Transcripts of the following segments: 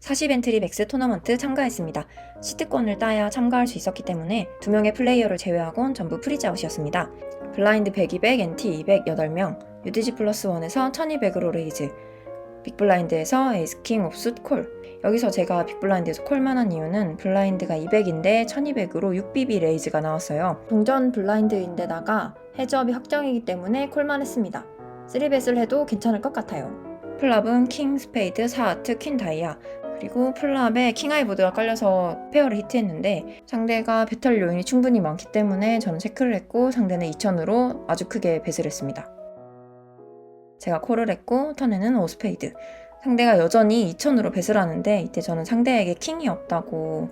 사십 엔트리 맥스 토너먼트 참가했습니다. 시트권을 따야 참가할 수 있었기 때문에 두 명의 플레이어를 제외하곤 전부 프리즈아웃이었습니다. 블라인드 100, 200, NT 200 8명, UDG 플러스 1에서 1200으로 레이즈, 빅블라인드에서 에이스킹 옵숫 콜. 여기서 제가 빅블라인드에서 콜만한 이유는 블라인드가 200인데 1200으로 6BB 레이즈가 나왔어요. 동전 블라인드인데다가 해저업이 확정이기 때문에 콜만 했습니다. 3벳을 해도 괜찮을 것 같아요. 플랍은 킹 스페이드, 사하트, 퀸 다이아, 그리고 플랍에 킹아이보드가 깔려서 페어를 히트했는데 상대가 배탈 요인이 충분히 많기 때문에 저는 체크를 했고 상대는 2000으로 아주 크게 배슬 했습니다. 제가 콜을 했고 턴에는 오스페이드. 상대가 여전히 2000으로 배슬 하는데 이때 저는 상대에게 킹이 없다고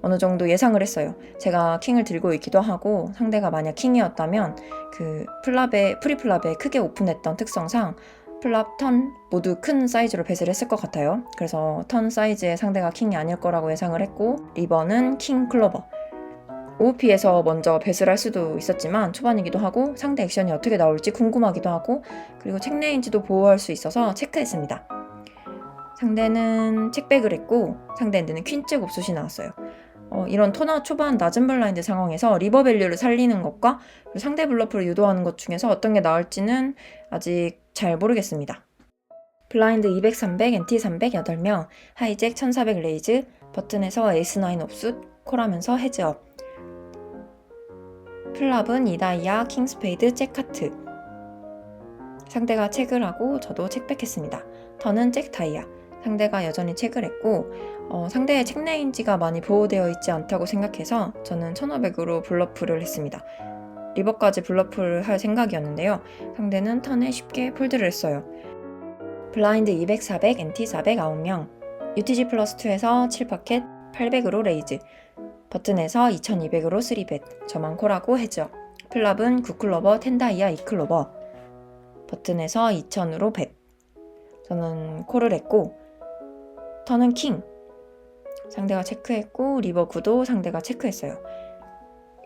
어느 정도 예상을 했어요. 제가 킹을 들고 있기도 하고 상대가 만약 킹이었다면 그 플랍에 프리플랍에 크게 오픈했던 특성상 플랍, 턴 모두 큰 사이즈로 배슬 했을 것 같아요. 그래서 턴 사이즈의 상대가 킹이 아닐 거라고 예상을 했고 리버는 킹 클로버. OOP에서 먼저 배슬할 수도 있었지만 초반이기도 하고 상대 액션이 어떻게 나올지 궁금하기도 하고 그리고 책 레인지도 보호할 수 있어서 체크했습니다. 상대는 책백을 했고 상대 엔드는 퀸잭 옵숫이 나왔어요. 어, 이런 토너 초반 낮은 블라인드 상황에서 리버 밸류를 살리는 것과 상대 블러프를 유도하는 것 중에서 어떤 게 나을지는 아직 잘 모르겠습니다. 블라인드 200, 300, NT 300 8명, 하이잭 1400 레이즈, 버튼에서 에이스 9 옵숫, 콜하면서 헤즈업. 플랍은 이다이아, 킹스페이드, 잭카트. 상대가 책을 하고 저도 책백했습니다. 턴은 잭다이아. 상대가 여전히 책을 했고 어, 상대의 책 레인지가 많이 보호되어 있지 않다고 생각해서 저는 1500으로 블러프를 했습니다. 리버까지 블러프를 할 생각이었는데요. 상대는 턴에 쉽게 폴드를 했어요. 블라인드 200, 400, NT 400 9명, UTG 플러스 2에서 7파켓 800으로 레이즈, 버튼에서 2200으로 3벳, 저만 콜하고 해죠. 플랍은 9클로버, 텐다이아 2클로버, 버튼에서 2000으로 벳. 저는 콜을 했고, 턴은 킹. 상대가 체크했고, 리버 9도 상대가 체크했어요.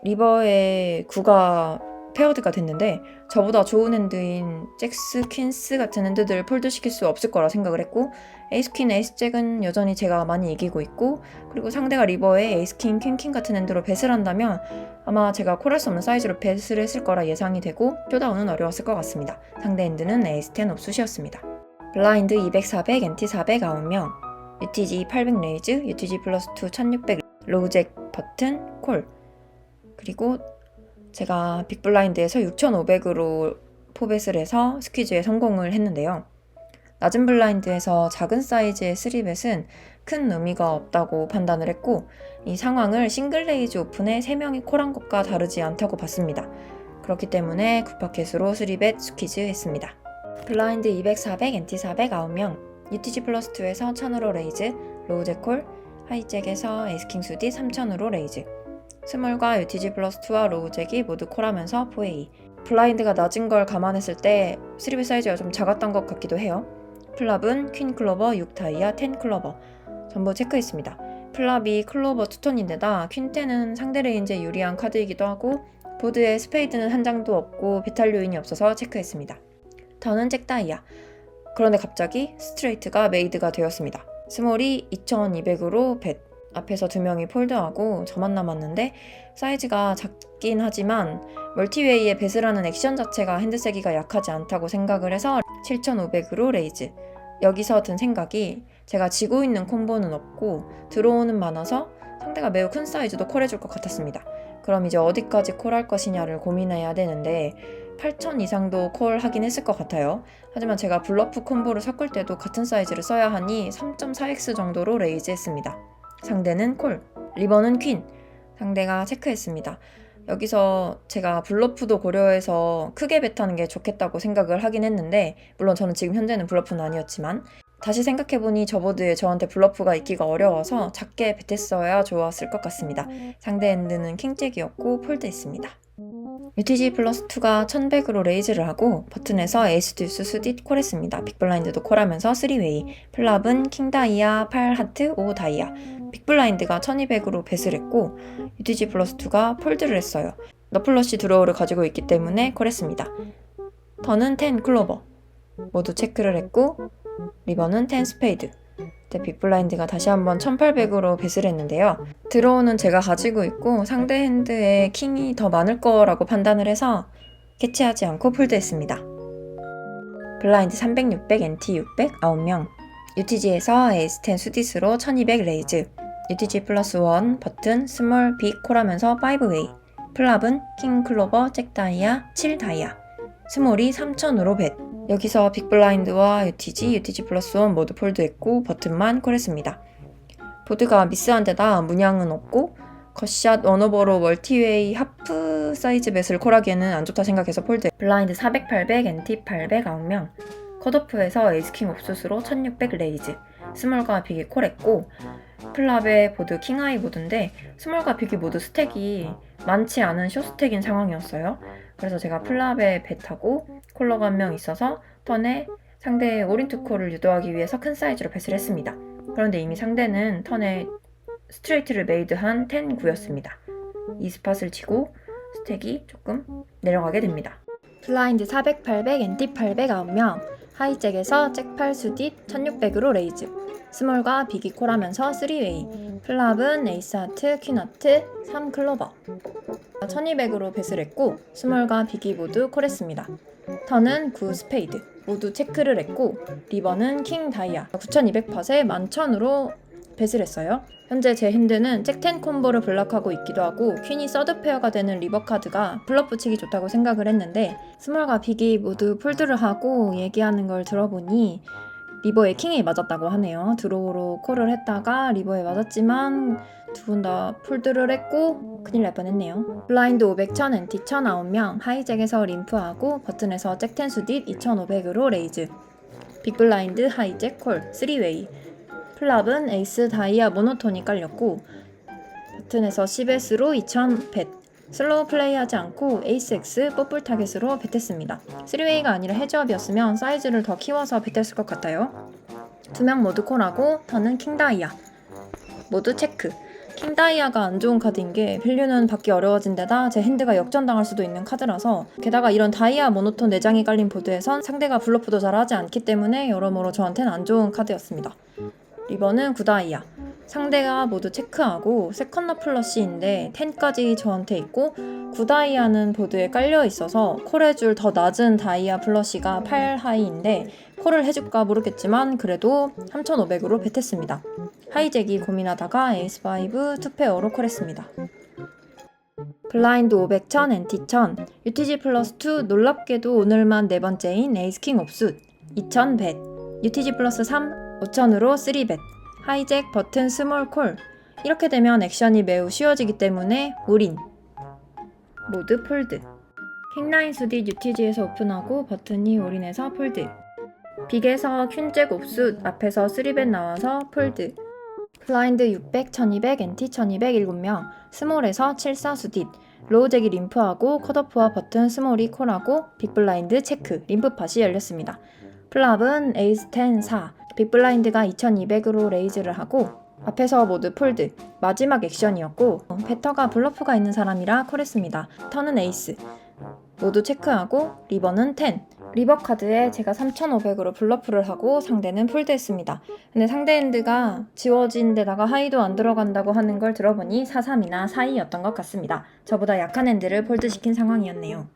리버의 9가 페어드가 됐는데 저보다 좋은 핸드인 잭스, 퀸스 같은 핸드들을 폴드시킬 수 없을 거라 생각을 했고 에이스 퀸, 에이스 잭은 여전히 제가 많이 이기고 있고 그리고 상대가 리버에 에이스 킹, 퀸킹 같은 핸드로 배슬 한다면 아마 제가 콜할 수 없는 사이즈로 배슬 했을 거라 예상이 되고 쇼다운은 어려웠을 것 같습니다. 상대 핸드는 에이스 10 옵숫이었습니다. 블라인드 200, 400, NT 400 9명 UTG 800 레이즈, UTG 플러스 2 1600 로우잭 버튼 콜 그리고 제가 빅블라인드에서 6,500으로 포벳을 해서 스퀴즈에 성공을 했는데요. 낮은 블라인드에서 작은 사이즈의 3벳은 큰 의미가 없다고 판단을 했고 이 상황을 싱글 레이즈 오픈에 3명이 콜한 것과 다르지 않다고 봤습니다. 그렇기 때문에 9파켓으로 3벳 스퀴즈 했습니다. 블라인드 200, 400, NT 400 9명 UTG 플러스 2에서 1000으로 레이즈 로우제콜 하이잭에서 에이스킹 수디 3000으로 레이즈 스몰과 UTG 플러스 2와 로우잭이 모두 콜하면서 4A. 블라인드가 낮은 걸 감안했을 때 3비 사이즈가 좀 작았던 것 같기도 해요. 플랍은 퀸 클로버, 6 다이아, 10 클로버. 전부 체크했습니다. 플랍이 클로버 투톤인데다 퀸10은 상대 레인지에 유리한 카드이기도 하고 보드에 스페이드는 한 장도 없고 배탈 요인이 없어서 체크했습니다. 턴은 잭 다이아. 그런데 갑자기 스트레이트가 메이드가 되었습니다. 스몰이 2200으로 벳. 앞에서 두 명이 폴드하고 저만 남았는데 사이즈가 작긴 하지만 멀티웨이에 배슬하는 액션 자체가 핸드세기가 약하지 않다고 생각을 해서 7500으로 레이즈 여기서 든 생각이 제가 지고 있는 콤보는 없고 들어오는 많아서 상대가 매우 큰 사이즈도 콜해줄 것 같았습니다 그럼 이제 어디까지 콜할 것이냐를 고민해야 되는데 8000 이상도 콜하긴 했을 것 같아요 하지만 제가 블러프 콤보를 섞을 때도 같은 사이즈를 써야 하니 3.4x 정도로 레이즈 했습니다 상대는 콜, 리버는 퀸. 상대가 체크했습니다. 여기서 제가 블러프도 고려해서 크게 뱉하는 게 좋겠다고 생각을 하긴 했는데 물론 저는 지금 현재는 블러프는 아니었지만 다시 생각해보니 저 보드에 저한테 블러프가 있기가 어려워서 작게 뱉했어야 좋았을 것 같습니다. 상대 엔드는 킹잭이었고 폴드했습니다. UTG 플러스 2가 1100으로 레이즈를 하고 버튼에서 에이스 듀스 수딧 콜했습니다. 빅블라인드도 콜하면서 3웨이 플랍은 킹 다이아 8 하트 5 다이아 빅블라인드가 1200으로 배슬 했고 UTG 플러스 2가 폴드를 했어요. 너플러시 드로우를 가지고 있기 때문에 콜했습니다. 턴은 10 클로버. 모두 체크를 했고 리버는 10 스페이드. 네, 빅블라인드가 다시 한번 1800으로 배스를 했는데요. 드로우는 제가 가지고 있고 상대 핸드에 킹이 더 많을 거라고 판단을 해서 캐치하지 않고 폴드했습니다. 블라인드 300, 600, NT 600, 9명. UTG에서 에이스10 수디스로 1200 레이즈. UTG 플러스 1 버튼 스몰 빅 콜하면서 5웨이. 플랍은 킹 클로버 잭 다이아 7 다이아. 스몰이 3000으로 벳. 여기서 빅블라인드와 UTG, UTG 플러스 1 모두 폴드했고 버튼만 콜했습니다. 보드가 미스한 데다 문양은 없고 컷샷 원오버로 멀티웨이 하프 사이즈 벳을 콜하기에는 안 좋다 생각해서 폴드. 블라인드 400, 800, NT 800 9명. 컷오프에서 에이스킹 옵수스로 1600 레이즈. 스몰과 빅이 콜했고 플랍의 보드 킹하이 보드인데 스몰과 빅이 모두 스택이 많지 않은 쇼스택인 상황이었어요. 그래서 제가 플랍에 벳하고 콜러가 한 명 있어서 턴에 상대의 오린투콜을 유도하기 위해서 큰 사이즈로 뱃을 했습니다. 그런데 이미 상대는 턴에 스트레이트를 메이드한 10 9였습니다. 이 스팟을 치고 스택이 조금 내려가게 됩니다. 블라인드 400, 800, NT 800 9명 하이잭에서 잭8 수딧 1600으로 레이즈. 스몰과 빅이 콜하면서 3웨이. 플랍은 에이스 하트, 퀸 하트, 3 클로버. 1200으로 배스를 했고 스몰과 빅이 모두 콜했습니다. 턴은 9 스페이드. 모두 체크를 했고 리버는 킹 다이아. 9200팟에 11,000으로 배스를 했어요. 현재 제 핸드는 잭10 콤보를 블락하고 있기도 하고 퀸이 서드 페어가 되는 리버 카드가 블럭 붙이기 좋다고 생각을 했는데 스몰과 빅이 모두 폴드를 하고 얘기하는 걸 들어보니 리버에 킹이 맞았다고 하네요. 드로우로 콜을 했다가 리버에 맞았지만 두 분 다 폴드를 했고 큰일 날 뻔했네요. 블라인드 500, 1000, NT 1009명 하이잭에서 림프하고 버튼에서 잭10 수딧 2500으로 레이즈 빅블라인드 하이잭 콜 3웨이 플랍은 에이스 다이아 모노톤이 깔렸고 버튼에서 10S로 2000펫 슬로우 플레이하지 않고 에이스 X 뽀플 타겟으로 뱉했습니다. 3웨이가 아니라 헤즈업이었으면 사이즈를 더 키워서 뱉었을 것 같아요. 두 명 모두 콜하고 턴은 킹 다이아 모두 체크 킹 다이아가 안 좋은 카드인 게 밸류는 받기 어려워진 데다 제 핸드가 역전당할 수도 있는 카드라서 게다가 이런 다이아 모노톤 내장이 깔린 보드에선 상대가 블러프도 잘 하지 않기 때문에 여러모로 저한테는 안 좋은 카드였습니다. 리버는 9다이아. 상대가 모두 체크하고 세컨더 플러시인데 10까지 저한테 있고 9다이아는 보드에 깔려 있어서 콜해줄 더 낮은 다이아 플러시가 8하이인데 콜을 해줄까 모르겠지만 그래도 3500으로 뱉했습니다. 하이잭이 고민하다가 에이스5 투페어로 콜했습니다. 블라인드 500, 1000, NT 1000, UTG 플러스 2 놀랍게도 오늘만 네 번째인 에이스킹 옵숫 2000 벳, UTG 플러스 3 5000으로 3벳, 하이잭 버튼 스몰 콜. 이렇게 되면 액션이 매우 쉬워지기 때문에 올인. 모두 폴드. 킹라인 수디 UTG에서 오픈하고 버튼이 올인해서 폴드. 빅에서 퀸잭 옵숫 앞에서 3벳 나와서 폴드. 블라인드 600, 1200, NT 1200 7명 스몰에서 74 수딧. 로우잭이 림프하고 컷오프와 버튼 스몰이 콜하고 빅블라인드 체크 림프팟이 열렸습니다. 플랍은 에이스 10 4 빅블라인드가 2200으로 레이즈를 하고 앞에서 모두 폴드 마지막 액션이었고 배터가 블러프가 있는 사람이라 콜했습니다. 턴은 에이스 모두 체크하고 리버는 10 리버 카드에 제가 3500으로 블러프를 하고 상대는 폴드했습니다. 근데 상대 핸드가 지워진 데다가 하이도 안 들어간다고 하는 걸 들어보니 4-3이나 4-2였던 것 같습니다. 저보다 약한 핸드를 폴드시킨 상황이었네요.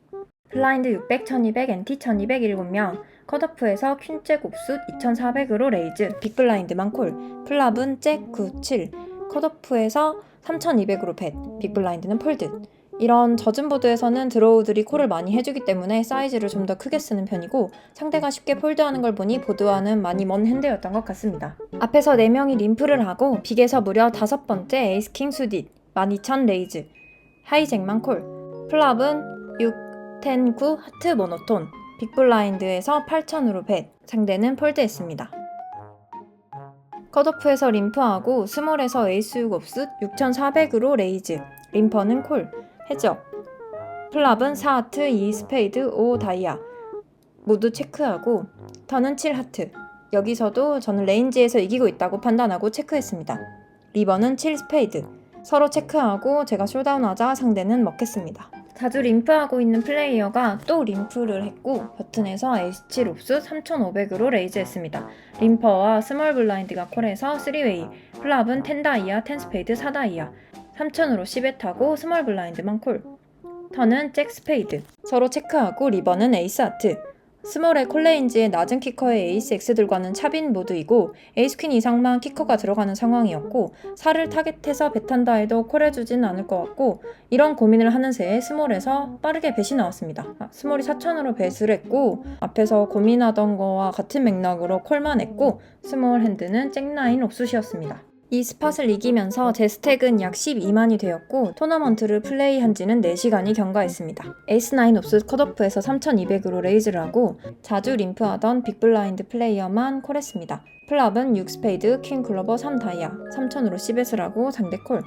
블라인드 600, 1200, NT 1200 7명 컷오프에서 퀸잭 옵숫 2400으로 레이즈 빅블라인드만 콜 플랍은 잭 97 컷오프에서 3200으로 펫 빅블라인드는 폴드 이런 젖은 보드에서는 드로우들이 콜을 많이 해주기 때문에 사이즈를 좀 더 크게 쓰는 편이고 상대가 쉽게 폴드하는 걸 보니 보드와는 많이 먼 핸드였던 것 같습니다. 앞에서 4명이 림프를 하고 빅에서 무려 다섯 번째 에이스 킹 수딧 12000 레이즈 하이잭만 콜 플랍은 6, 10, 9 하트 모노톤 빅블라인드에서 8000으로 벳 상대는 폴드했습니다. 컷오프에서 림프하고 스몰에서 에이스 6 옵숫 6400으로 레이즈 림퍼는 콜 해적 플랍은 4하트 2 스페이드 5 다이아 모두 체크하고 턴은 7하트 여기서도 저는 레인지에서 이기고 있다고 판단하고 체크했습니다. 리버는 7 스페이드 서로 체크하고 제가 쇼다운하자 상대는 먹겠습니다. 자주 림프하고 있는 플레이어가 또 림프를 했고 버튼에서 H7 옵수 3500으로 레이즈했습니다. 림퍼와 스몰 블라인드가 콜해서 3웨이, 플랍은 10다이아, 10스페이드 4다이아, 3000으로 10에 타고 스몰 블라인드만 콜. 턴은 잭 스페이드. 서로 체크하고 리버는 에이스 하트. 스몰의 콜레인지의 낮은 키커의 에이스 X들과는 차빈 모드이고 에이스 퀸 이상만 키커가 들어가는 상황이었고 살을 타겟해서 배탄다 해도 콜해주진 않을 것 같고 이런 고민을 하는 새에 스몰에서 빠르게 벳이 나왔습니다. 아, 스몰이 4천으로 벳을 했고 앞에서 고민하던 거와 같은 맥락으로 콜만 했고 스몰 핸드는 잭라인 옵수시였습니다. 이 스팟을 이기면서 제 스택은 약 12만이 되었고 토너먼트를 플레이한 지는 4시간이 경과했습니다. 에이스9 옵스 컷오프에서 3200으로 레이즈를 하고 자주 림프하던 빅블라인드 플레이어만 콜했습니다. 플랍은 6스페이드, 퀸 클로버 3다이아, 3000으로 10엣을 하고 상대 콜.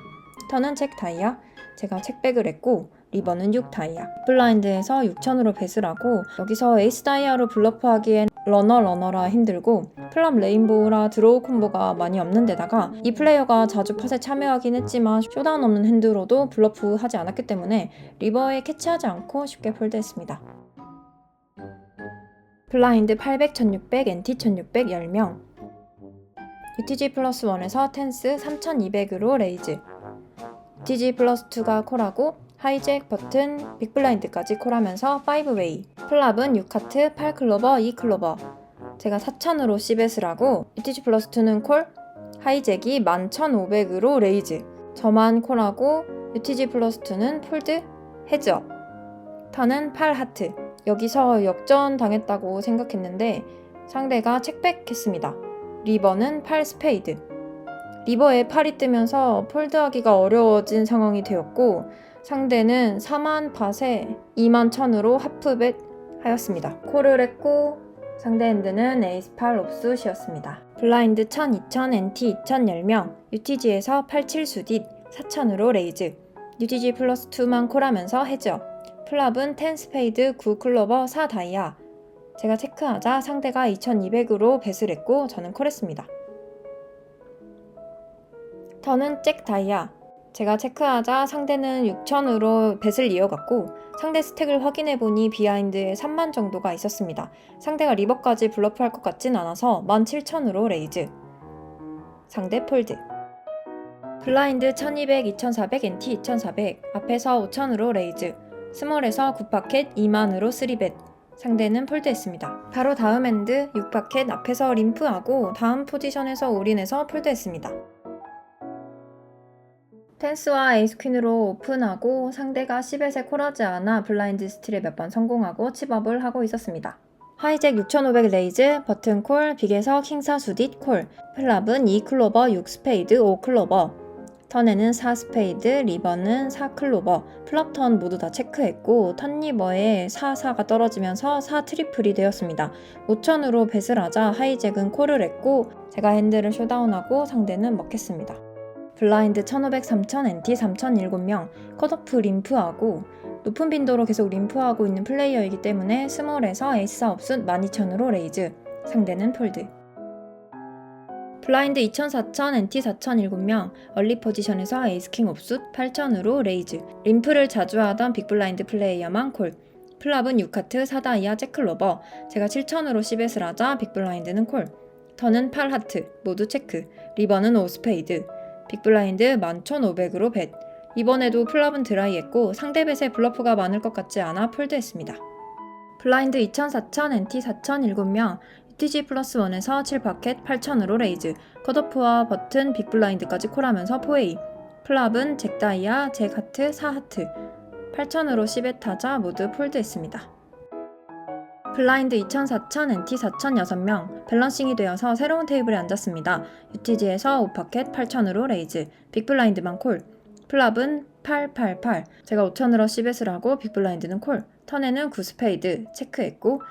턴은 책 다이아, 제가 책백을 했고 리버는 6다이아. 블라인드에서 6000으로 벳을 하고 여기서 에이스 다이아로 블러프하기엔 러너 러너라 힘들고 플럼 레인보우라 드로우 콤보가 많이 없는 데다가 이 플레이어가 자주 팟에 참여하긴 했지만 쇼다운 없는 핸드로도 블러프 하지 않았기 때문에 리버에 캐치하지 않고 쉽게 폴드했습니다. 블라인드 800, 1600, NT 1600 10명 UTG 플러스 1에서 텐스 3200으로 레이즈 UTG 플러스 2가 콜하고 하이잭 버튼 빅블라인드까지 콜하면서 5웨이 플랍은 6카트 8클로버 2클로버. 제가 4000으로 10엣을 하고 UTG 플러스 2는 콜 하이잭이 11500으로 레이즈. 저만 콜하고 UTG 플러스 2는 폴드 헤즈업 턴은 8하트. 여기서 역전 당했다고 생각했는데 상대가 책백했습니다. 리버는 8 스페이드. 리버에 8이 뜨면서 폴드하기가 어려워진 상황이 되었고 상대는 4만 팟에 2만 1000으로 하프벳 하였습니다. 콜을 했고 상대 핸드는 에이스 8 옵수시였습니다. 블라인드 1000, 2000, NT 2000 10명, UTG에서 87 수딧 4000으로 레이즈, UTG 플러스 2만 콜하면서 해죠. 플랍은 10 스페이드 9 클로버 4 다이아. 제가 체크하자 상대가 2200으로 벳을 했고 저는 콜했습니다. 턴은 잭 다이아. 제가 체크하자 상대는 6천으로 벳을 이어갔고 상대 스택을 확인해보니 비하인드에 3만 정도가 있었습니다. 상대가 리버까지 블러프할 것 같진 않아서 17,000으로 레이즈. 상대 폴드. 블라인드 1200, 2400, NT 2400 앞에서 5000으로 레이즈. 스몰에서 9파켓 2만으로 3벳. 상대는 폴드했습니다. 바로 다음 핸드 6파켓 앞에서 림프하고 다음 포지션에서 올인해서 폴드했습니다. 텐스와 에이스퀸으로 오픈하고 상대가 10엣에 콜하지 않아 블라인드 스틸에 몇 번 성공하고 칩업을 하고 있었습니다. 하이잭 6500 레이즈, 버튼 콜, 빅에서 킹사 수딧 콜, 플랍은 2 클로버, 6 스페이드, 5 클로버, 턴에는 4 스페이드, 리버는 4 클로버, 플랍 턴 모두 다 체크했고 턴 리버에 4, 4가 떨어지면서 4 트리플이 되었습니다. 5천으로 벳을 하자 하이잭은 콜을 했고 제가 핸들을 쇼다운하고 상대는 먹겠습니다. 블라인드 1500, 3000, NT 3000 7명, 컷오프 림프하고 높은 빈도로 계속 림프하고 있는 플레이어이기 때문에 스몰에서 에이스 업순 12000으로 레이즈, 상대는 폴드. 블라인드 2000, 4000, NT 4000 7명, 얼리 포지션에서 에이스킹 옵숫 8000으로 레이즈, 림프를 자주 하던 빅블라인드 플레이어만 콜, 플랍은 6카트, 4다이아, 잭클로버, 제가 7000으로 10엣을 하자 빅블라인드는 콜, 턴은 8하트, 모두 체크, 리버는 5스페이드, 빅블라인드 11,500으로 벳. 이번에도 플랍은 드라이했고 상대 벳에 블러프가 많을 것 같지 않아 폴드했습니다. 블라인드 2,000, 4,000, NT 4,000 7명, UTG 플러스 1에서 7파켓 8,000으로 레이즈, 컷오프와 버튼 빅블라인드까지 콜하면서 포웨이. 플랍은 잭다이아, 잭하트, 4하트, 8,000으로 10에 타자 모두 폴드했습니다. 블라인드 2000, 4000, NT 4000 6명, 밸런싱이 되어서 새로운 테이블에 앉았습니다. UTG에서 5파켓 8000으로 레이즈, 빅블라인드만 콜, 플랍은 888, 제가 5000으로 10엣을 하고 빅블라인드는 콜, 턴에는 9스페이드 체크했고,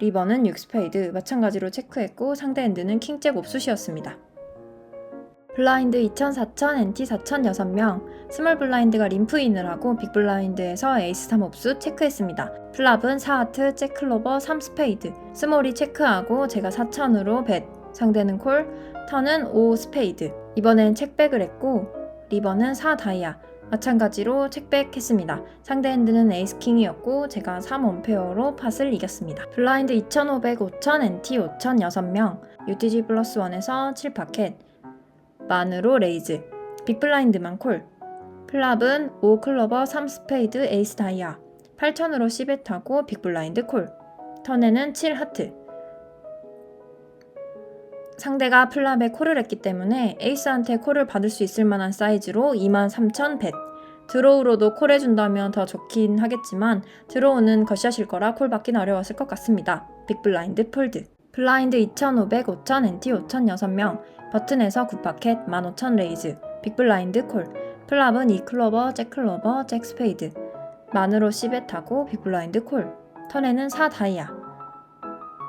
리버는 6스페이드 마찬가지로 체크했고 상대 핸드는 킹잭 옵수시였습니다. 블라인드 2000, 4000, NT 4000 6명, 스몰 블라인드가 림프인을 하고 빅 블라인드에서 에이스 3 옵수 체크했습니다. 플랍은 4하트, 잭클로버 3 스페이드, 스몰이 체크하고 제가 4000으로 벳, 상대는 콜, 턴은 5 스페이드. 이번엔 책백을 했고 리버는 4 다이아, 마찬가지로 책백했습니다. 상대 핸드는 에이스킹이었고 제가 3원페어로 팟을 이겼습니다. 블라인드 2500, 5000, NT 5000 6명, UTG 플러스 1에서 7파켓, 만으로 레이즈, 빅블라인드만 콜, 플랍은 5 클로버 3 스페이드 에이스 다이아, 8000으로 10에 타고 빅블라인드 콜, 턴에는 7 하트, 상대가 플랍에 콜을 했기 때문에 에이스한테 콜을 받을 수 있을 만한 사이즈로 23,000 벳. 드로우로도 콜 해준다면 더 좋긴 하겠지만 드로우는 거시하실 거라 콜 받긴 어려웠을 것 같습니다. 빅블라인드 폴드. 블라인드 2,500, 5,000, NT 5,000 6명. 버튼에서 9파켓 15,000 레이즈. 빅블라인드 콜. 플랍은 2클로버, 잭클로버, 잭스페이드. 만으로 10에 타고 빅블라인드 콜. 턴에는 4 다이아.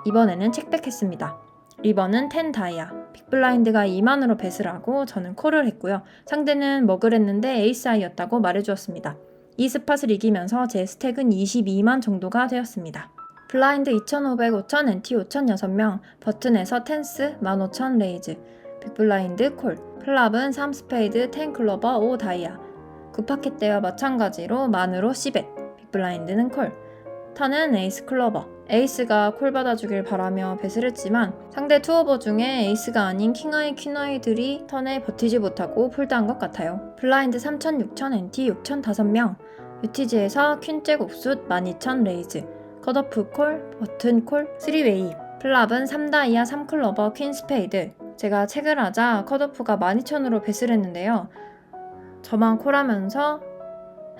이번에는 책백했습니다. 리버는 10 다이아. 빅블라인드가 2만으로 배스를 하고 저는 콜을 했고요. 상대는 먹을 했는데 에이스 아이였다고 말해주었습니다. 이 스팟을 이기면서 제 스택은 22만 정도가 되었습니다. 블라인드 2500, 5000, NT 5000 6명, 버튼에서 텐스 15000 레이즈, 빅블라인드 콜, 클럽은 3 스페이드 10 클로버 5 다이아, 9파켓 때와 마찬가지로 만으로 10엣, 빅블라인드는 콜, 턴은 에이스 클로버, 에이스가 콜 받아주길 바라며 배를 했지만 상대 투어버 중에 에이스가 아닌 킹아이 퀸아이들이 턴에 버티지 못하고 폴드한 것 같아요. 블라인드 3000, 6000, NT 6000 5명. UTG에서 퀸잭 옥숫 12000 레이즈 컷오프 콜, 버튼 콜, 3웨이 플랍은 3다이아 3클로버 퀸 스페이드 제가 책을 하자 컷오프가 12000으로 배스를 했는데요. 저만 콜하면서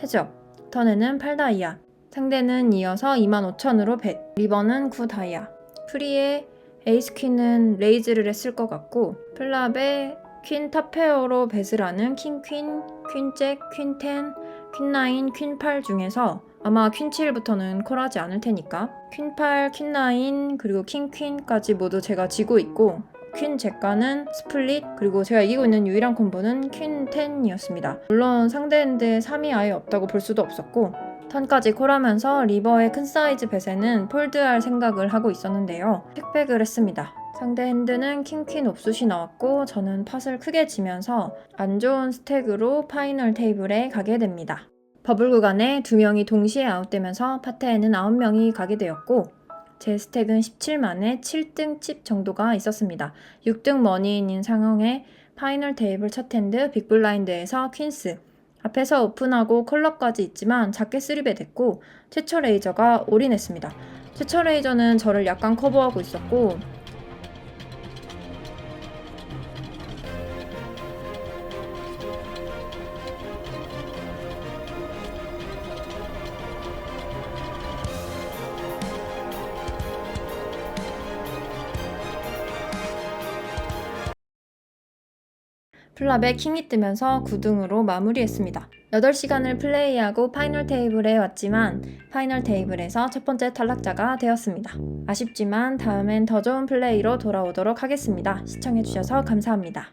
해죠. 턴에는 8다이아 상대는 이어서 25,000으로 벳. 리버는 9다이아. 프리에 에이스 퀸은 레이즈를 했을 것 같고 플랍에 퀸 탑페어로 벳을 하는 킹 퀸, 퀸 잭, 퀸 텐, 퀸 나인, 퀸8 중에서 아마 퀸 7부터는 콜하지 않을 테니까 퀸 8, 퀸 나인 그리고 킹 퀸까지 모두 제가 지고 있고 퀸 제가는 스플릿 그리고 제가 이기고 있는 유일한 콤보는 퀸 10이었습니다. 물론 상대 핸드에 3이 아예 없다고 볼 수도 없었고 턴까지 콜하면서 리버의 큰 사이즈 벳에는 폴드할 생각을 하고 있었는데요. 팩백을 했습니다. 상대 핸드는 킹퀸 옵숫이 나왔고 저는 팟을 크게 지면서 안 좋은 스택으로 파이널 테이블에 가게 됩니다. 버블 구간에 두 명이 동시에 아웃되면서 파테에는 9명이 가게 되었고 제 스택은 17만에 7등 칩 정도가 있었습니다. 6등 머니인인 상황에 파이널 테이블 첫 핸드 빅블라인드에서 퀸스 앞에서 오픈하고 컬러까지 있지만 작게 쓰리배 됐고 최초 레이저가 올인했습니다. 최초 레이저는 저를 약간 커버하고 있었고 플랍에 킹이 뜨면서 9등으로 마무리했습니다. 8시간을 플레이하고 파이널 테이블에 왔지만 파이널 테이블에서 첫 번째 탈락자가 되었습니다. 아쉽지만 다음엔 더 좋은 플레이로 돌아오도록 하겠습니다. 시청해주셔서 감사합니다.